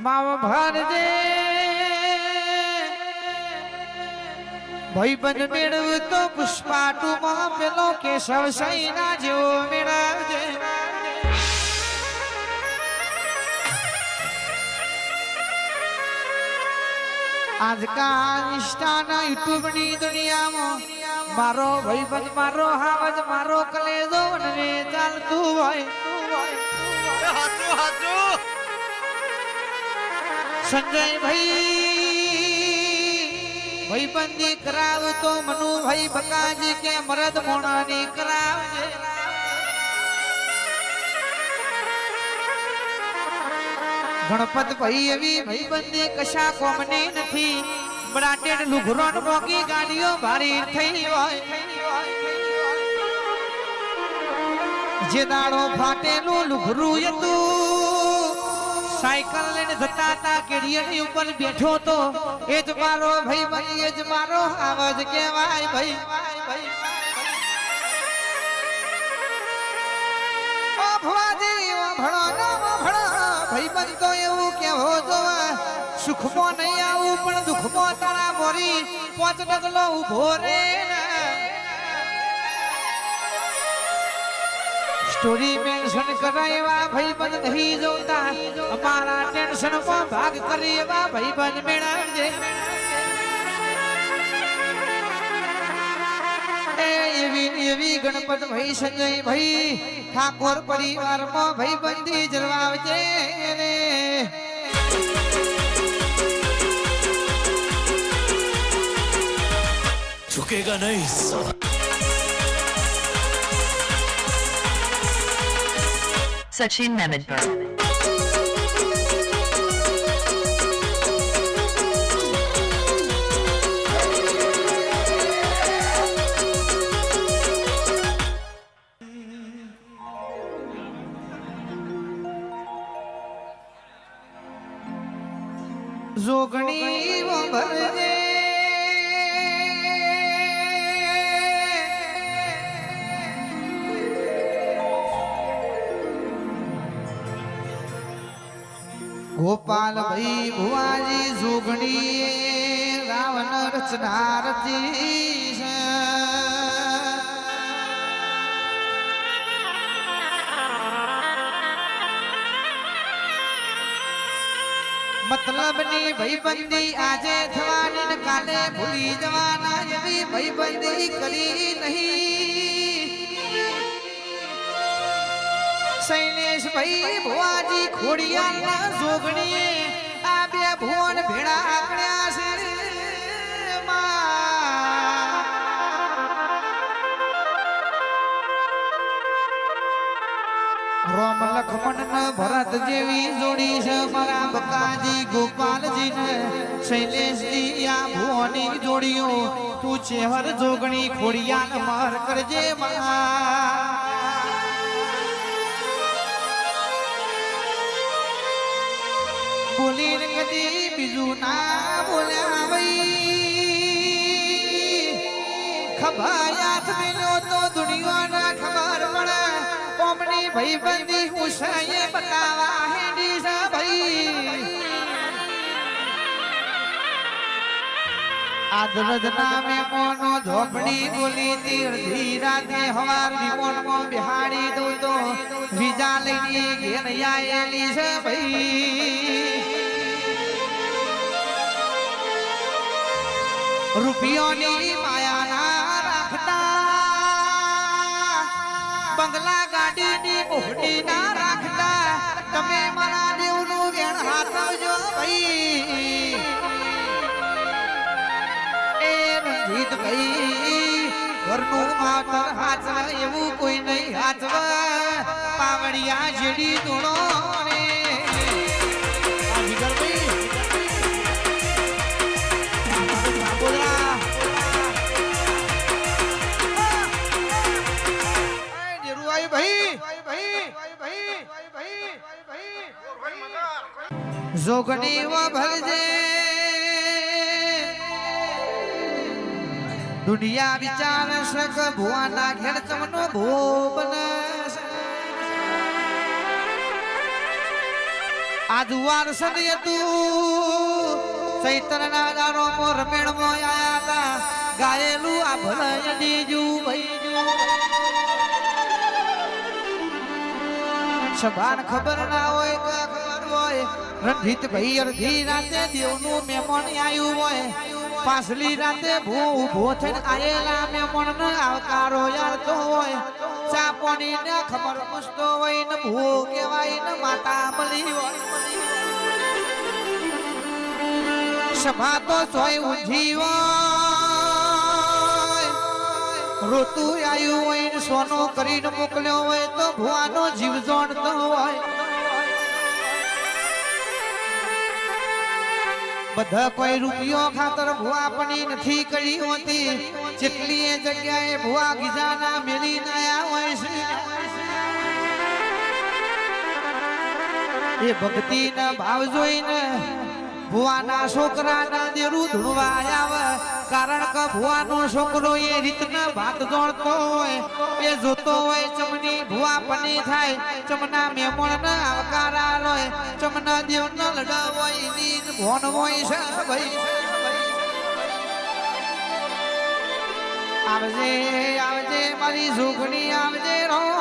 માવ ભરજે ભાઈબંધ મેળવ તો પુષ્પાટુમાં પેલો કેશવ સૈના જેવો મેળવજે આજકાલ ઇન્સ્ટાના યુટ્યુબની દુનિયામાં મારો ભાઈબંધ મારો હાવજ મારો કલેજો ને ચાલતું હોય હાચું હાચું સંજય ભાઈ, ભાઈબંધી કરાવ તો મનુ ભાઈ બકાજી કે મરદ મોણાની કરાવજે ગણપત ભાઈ એવી ભાઈબંધી કશા કોમની નથી. બ્રાન્ડેડ લુઘરો મોગી ગાડીઓ ભારી થઈ હોય. જે દાડો ફાટેલું લુઘરું હતું. સાયકલ લઈને જતા હતા કેડિયરની ઉપર બેઠો તો એ જ મારો ભાઈ ભાઈ એ જ મારો આવાજ કહેવાય ભાઈ. ઓ ભવાજી, ઓ ભણો, નો ભણો. ભાઈ બન તો એવું કેવો જોવા. સુખમાં નહીં આવું, પણ દુઃખમાં તારા મોરી. પાંચ ડગલો ઊભો રે સ્ટોરી મેન્શન કરાય એવા ભાઈબંધ નહીં જોતા અમારા ટેન્શન માં ભાગ કરી એવા ભાઈબંધ મેળવજે એ એવી ને એવી ગણપત ભાઈ સંજય ભાઈ ઠાકોર પરિવારમાં ભાઈબંધી જળવાવજે રે झुकेगा नहीं सचिन मेमदपुर जोगणी वो भर दे। ભાઈ ભુવાજી જોગણી રાવણ રચના રચી છે મતલબની ભાઈબંધી આજે થવાની ને કાલે ભૂલી જવાના એવી ભાઈબંધી કરી નહીં શૈલેષ ભાઈ ભુવાજી ખોડિયાના જોગણી આ બે ભુવન ભેળા આકડ્યા છે માં. રોમ લખમણ ને ભરત જેવી જોડી છે મારા બકાજી ગોપાલજી ને શૈલેષજી આ ભુવની જોડીઓ તું ચેહર જોગણી ખોડિયાન માર કરજે માં બોલીને કદી બીજું ના બોલ્યા ભાઈ ખભા યાદ મેલ્યો તો દુનિયાના ખબર પડે કોમની ભાઈ બંધી ઉસાઈએ બતાવા હેડી છે ભાઈ આદરદ નામે મોનો ઝોપડી બોલી તીર ધી રાતે હવાર વિમોનમાં બિહાડી દઉં તો વિજા લઈને ઘેર આયેલી છે ભાઈ રૂપિયોની માયા ના રાખતા. બંગલા ગાડીની મોહડી ના રાખતા. તમે મારા દેવનું વેણ હાથવજો ભાઈ. એ રંજીત ભાઈ ઘરનું માતર હાચવ એવું કોઈ નહીં હાચવ પાવડિયા જેડી ધૂણો રે જોગણી ભરજે દુનિયા વિચાર શક ભુવાના ઘેર ચમનો ભો બને આજ વારસન તું ચૈતર ના દારો મોર મેળ આયા તા. ગાયેલું આ ભલય દીજુ ભાઈ સભાન ખબર ના હોય હોય રણજીત ભાઈ અડધી રાતે દેવનું મેમણ આવ્યું હોય. પાછલી રાતે ભૂ ઊભો થઈને આવેલા મેમણ ને આવકારો યારતો હોય. ચા પાણી ને ખબર પૂછતો હોય ને ભૂ કહેવાય ને માતા મળી હોય. સભા તો સોય ઊંઝી હોય. ઋતુ આવ્યું હોય ને સોનું કરીને મોકલ્યો હોય તો ભુવાનો જીવ જોડતો હોય. બધા કોઈ રૂપિયો ખાતર ભુવા પણી નથી કરી હોતી. જેટલી એ જગ્યાએ ભુવા ગીજાના મેલી નાયા હોય છે. એ ભક્તિના ભાવ જોઈને ભુવાના છોકરાના દેરું ધૂણવા આવે. કારણ કે ભુવાનો છોકરો એ રીતના ભાત જોડતો હોય, એ જોતો હોય, ચમની ભુવા પની થાય. ચમના મેમણ ના આવકારા લોય ચમના દેવ ના લડા હોય નીન ભોન હોય છે ભાઈ. આવજે આવજે, મારી સુખની આવજે, રોમ